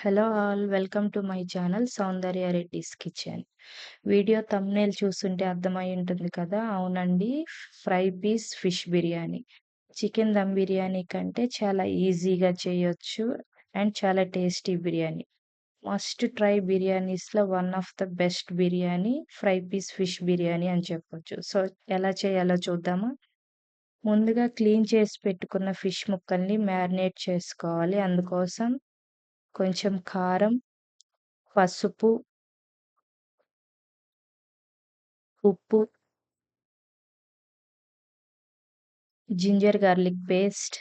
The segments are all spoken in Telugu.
Hello all welcome to my channel Soundarya Reddy's kitchen video thumbnail చూస్తుంటే అర్థమై ఉంటుంది కదా? అవునండి fry piece fish biryani. Chicken dum biryani కంటే చాలా ఈజీగా చేయొచ్చు అండ్ చాలా tasty biryani. Must try బిర్యానీస్లో one of the best biryani fry piece fish biryani అని చెప్పొచ్చు. సో ఎలా చేయాలో చూద్దామా? ముందుగా క్లీన్ చేసి పెట్టుకున్న ఫిష్ ముక్కల్ని మ్యారినేట్ చేసుకోవాలి. అందుకోసం కొంచెం కారం పసుపు ఉప్పు ginger garlic paste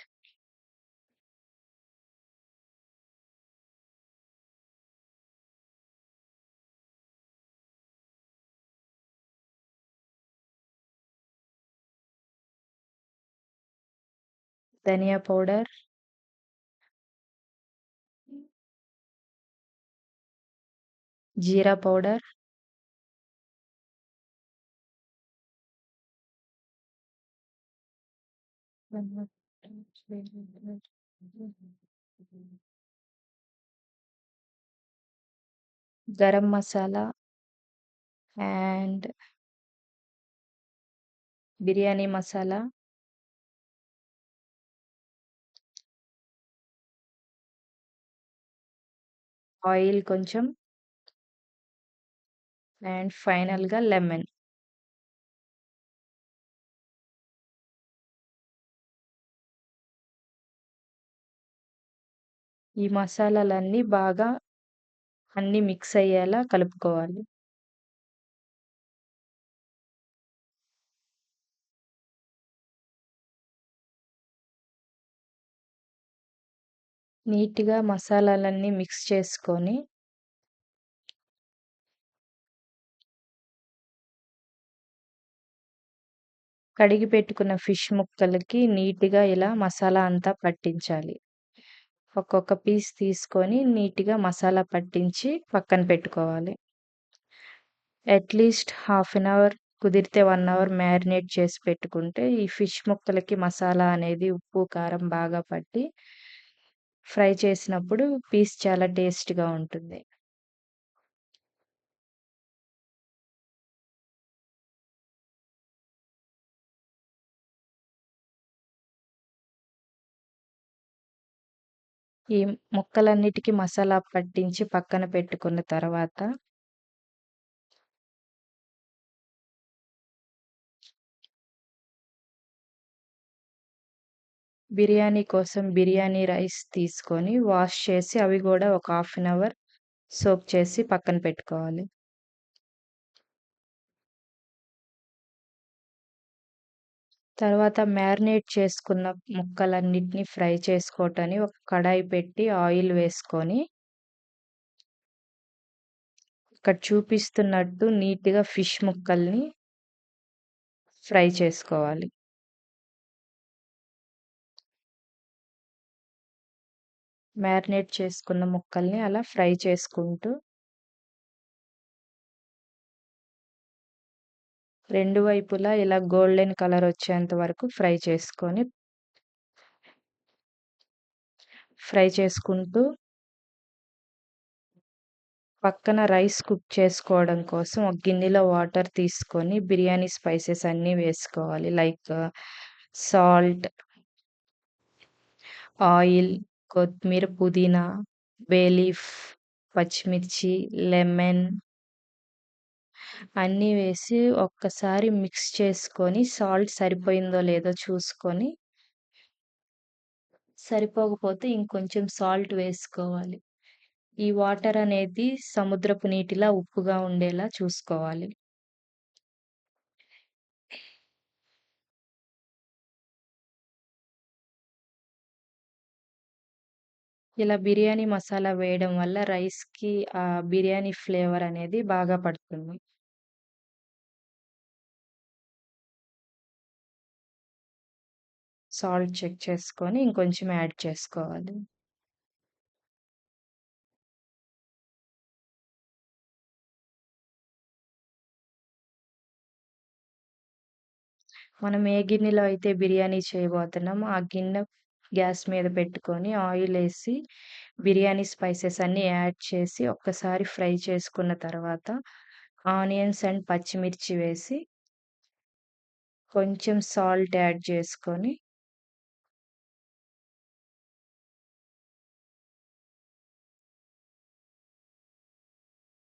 dhania powder jeera powder. Garam masala and biryani masala. Oil కొంచెం. అండ్ ఫైనల్గా లెమన్. ఈ మసాలాలన్నీ బాగా అన్నీ మిక్స్ అయ్యేలా కలుపుకోవాలి. నీట్గా మసాలాలన్నీ మిక్స్ చేసుకొని కడిగి పెట్టుకున్న ఫిష్ ముక్కలకి నీట్గా ఇలా మసాలా అంతా పట్టించాలి. ఒక్కొక్క పీస్ తీసుకొని నీట్గా మసాలా పట్టించి పక్కన పెట్టుకోవాలి. At least half an hour కుదిరితే వన్ అవర్ మ్యారినేట్ చేసి పెట్టుకుంటే ఈ ఫిష్ ముక్కలకి మసాలా అనేది ఉప్పు కారం బాగా పట్టి ఫ్రై చేసినప్పుడు పీస్ చాలా టేస్ట్గా ఉంటుంది. ఈ ముక్కలన్నిటికీ మసాలా పట్టించి పక్కన పెట్టుకున్న తర్వాత బిర్యానీ కోసం బిర్యానీ రైస్ తీసుకొని వాష్ చేసి అవి కూడా ఒక హాఫ్ అన్ అవర్ సోక్ చేసి పక్కన పెట్టుకోవాలి. తర్వాత మ్యారినేట్ చేసుకున్న ముక్కలన్నిటిని ఫ్రై చేసుకోవటానికి ఒక కడాయి పెట్టి ఆయిల్ వేసుకొని ఇక్కడ చూపిస్తున్నట్టు నీట్గా ఫిష్ ముక్కల్ని ఫ్రై చేసుకోవాలి. మ్యారినేట్ చేసుకున్న ముక్కల్ని అలా ఫ్రై చేసుకుంటూ రెండు వైపులా ఇలా గోల్డెన్ కలర్ వచ్చేంత వరకు ఫ్రై చేసుకొని ఫ్రై చేసుకుంటూ పక్కన రైస్ కుక్ చేసుకోవడం కోసం ఒక గిన్నెలో వాటర్ తీసుకొని బిర్యానీ స్పైసెస్ అన్నీ వేసుకోవాలి. లైక్ సాల్ట్ ఆయిల్ కొత్తిమీర పుదీనా బేలీఫ్ పచ్చిమిర్చి లెమన్ అన్నీ వేసి ఒక్కసారి మిక్స్ చేసుకొని సాల్ట్ సరిపోయిందో లేదో చూసుకొని సరిపోకపోతే ఇంకొంచెం సాల్ట్ వేసుకోవాలి. ఈ వాటర్ అనేది సముద్రపు నీటిలా ఉప్పుగా ఉండేలా చూసుకోవాలి. ఇలా బిర్యానీ మసాలా వేయడం వల్ల రైస్కి ఆ బిర్యానీ ఫ్లేవర్ అనేది బాగా పడుతుంది. సాల్ట్ చెక్ చేసుకొని ఇంకొంచెం యాడ్ చేసుకోవాలి. మనం ఏ గిన్నెలో అయితే బిర్యానీ చేయబోతున్నామో ఆ గిన్నె గ్యాస్ మీద పెట్టుకొని ఆయిల్ వేసి బిర్యానీ స్పైసెస్ అన్నీ యాడ్ చేసి ఒక్కసారి ఫ్రై చేసుకున్న తర్వాత ఆనియన్స్ అండ్ పచ్చిమిర్చి వేసి కొంచెం సాల్ట్ యాడ్ చేసుకొని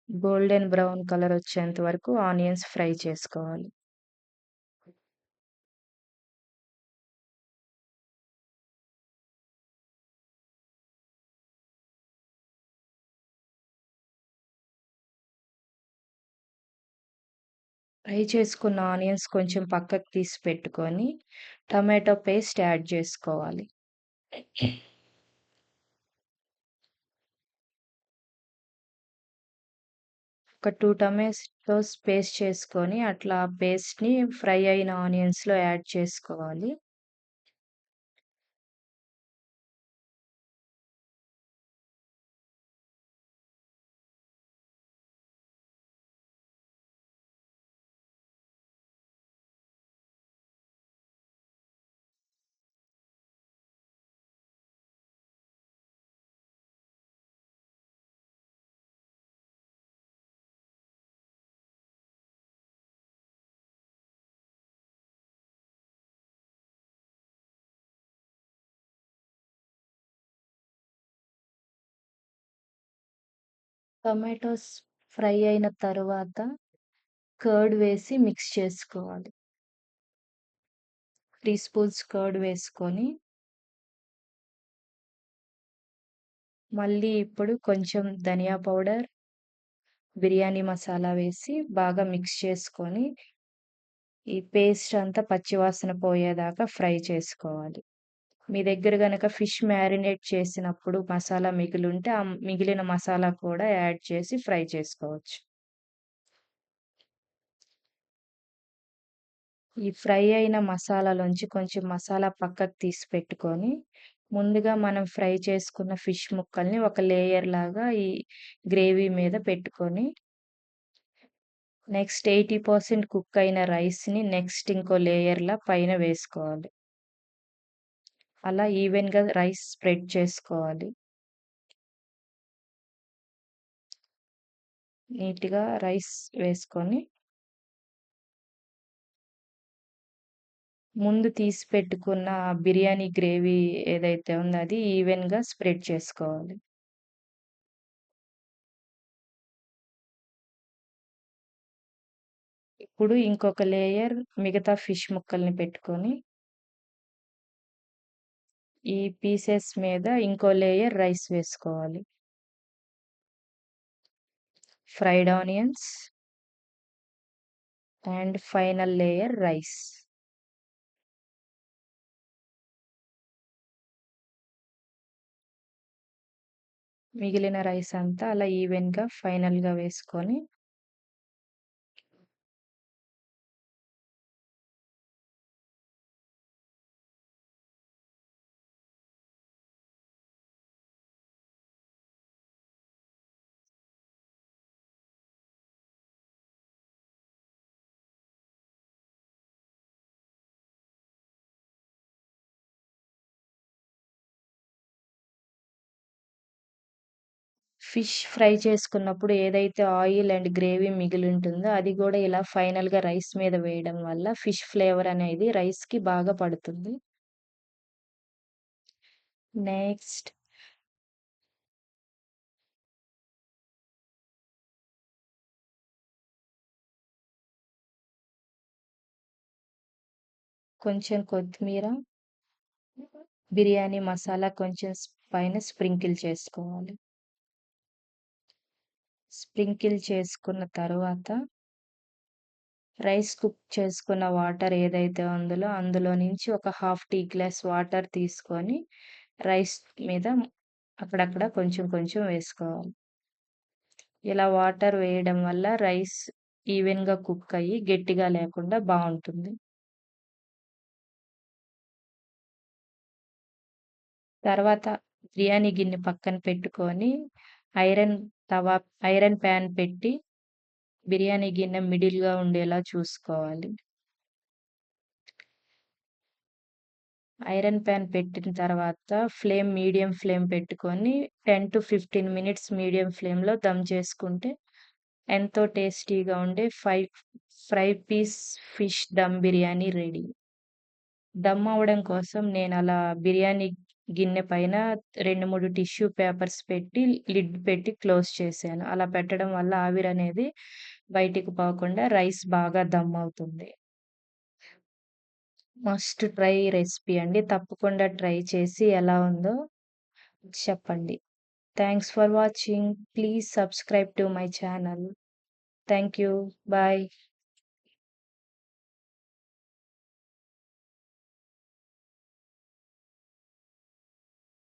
గోల్డెన్ బ్రౌన్ కలర్ వచ్చేంత వరకు ఆనియన్స్ ఫ్రై చేసుకోవాలి. ఫ్రై చేసుకున్న ఆనియన్స్ కొంచెం పక్కకు తీసి పెట్టుకొని టమాటో పేస్ట్ యాడ్ చేసుకోవాలి. ఒక టూ టమాటోస్ పేస్ట్ చేసుకొని అట్లా పేస్ట్ని ఫ్రై అయిన ఆనియన్స్లో యాడ్ చేసుకోవాలి. టమాటోస్ ఫ్రై అయిన తర్వాత కర్డ్ వేసి మిక్స్ చేసుకోవాలి. త్రీ స్పూన్స్ కర్డ్ వేసుకొని మళ్ళీ ఇప్పుడు కొంచెం ధనియా పౌడర్ బిర్యానీ మసాలా వేసి బాగా మిక్స్ చేసుకొని ఈ పేస్ట్ అంతా పచ్చివాసన పోయేదాకా ఫ్రై చేసుకోవాలి. మీ దగ్గర కనుక ఫిష్ మ్యారినేట్ చేసినప్పుడు మసాలా మిగిలి ఉంటే ఆ మిగిలిన మసాలా కూడా యాడ్ చేసి ఫ్రై చేసుకోవచ్చు. ఈ ఫ్రై అయిన మసాలాలోంచి కొంచెం మసాలా పక్కకు తీసి పెట్టుకొని ముందుగా మనం ఫ్రై చేసుకున్న ఫిష్ ముక్కల్ని ఒక లేయర్ లాగా ఈ గ్రేవీ మీద పెట్టుకొని నెక్స్ట్ ఎయిటీ పర్సెంట్ కుక్ అయిన రైస్ని నెక్స్ట్ ఇంకో లేయర్లా పైన వేసుకోవాలి. అలా ఈవెన్గా రైస్ స్ప్రెడ్ చేసుకోవాలి. నీట్గా రైస్ వేసుకొని ముందు తీసి పెట్టుకున్న బిర్యానీ గ్రేవీ ఏదైతే ఉందో అది ఈవెన్గా స్ప్రెడ్ చేసుకోవాలి. ఇప్పుడు ఇంకొక లేయర్ మిగతా ఫిష్ ముక్కల్ని పెట్టుకొని ఈ పీసెస్ మీద ఇంకో లేయర్ రైస్ వేసుకోవాలి. Fried onions and final layer rice. మిగిలిన రైస్ అంతా అలా ఈవెన్గా ఫైనల్గా వేసుకొని ఫిష్ ఫ్రై చేసుకున్నప్పుడు ఏదైతే ఆయిల్ అండ్ గ్రేవీ మిగిలి ఉంటుందో అది కూడా ఇలా ఫైనల్గా రైస్ మీద వేయడం వల్ల ఫిష్ ఫ్లేవర్ అనేది రైస్కి బాగా పడుతుంది. నెక్స్ట్. కొంచెం కొత్తిమీర బిర్యానీ మసాలా కొంచెం పైన స్ప్రింకిల్ చేసుకోవాలి. స్ప్రింకిల్ చేసుకున్న తర్వాత రైస్ కుక్ చేసుకున్న వాటర్ ఏదైతే ఉందో అందులో నుంచి ఒక హాఫ్ టీ గ్లాస్ వాటర్ తీసుకొని రైస్ మీద అక్కడక్కడ కొంచెం కొంచెం వేసుకోవాలి. ఇలా వాటర్ వేయడం వల్ల రైస్ ఈవెన్గా కుక్ అయ్యి గట్టిగా లేకుండా బాగుంటుంది. తర్వాత బిర్యానీ గిన్నె పక్కన పెట్టుకొని ఐరన్ తవా ఐరన్ ప్యాన్ పెట్టి బిర్యానీ గిన్నె మిడిల్గా ఉండేలా చూసుకోవాలి. ఐరన్ ప్యాన్ పెట్టిన తర్వాత ఫ్లేమ్ మీడియం ఫ్లేమ్ పెట్టుకొని ten to fifteen minutes medium ఫ్లేమ్లో దమ్ చేసుకుంటే ఎంతో టేస్టీగా ఉండే five fry piece fish dum biryani ready. Dum అవ్వడం కోసం నేను అలా బిర్యానీ గిన్నె పైన రెండు మూడు టిష్యూ పేపర్స్ పెట్టి లిడ్ పెట్టి క్లోజ్ చేశాను. అలా పెట్టడం వల్ల ఆవిరి అనేది బయటికి పోకుండా రైస్ బాగా దమ్ అవుతుంది. మస్ట్ ట్రై రెసిపీ అండి. తప్పకుండా ట్రై చేసి ఎలా ఉందో చెప్పండి. Thanks for watching. Please subscribe to my channel. Thank you. Bye.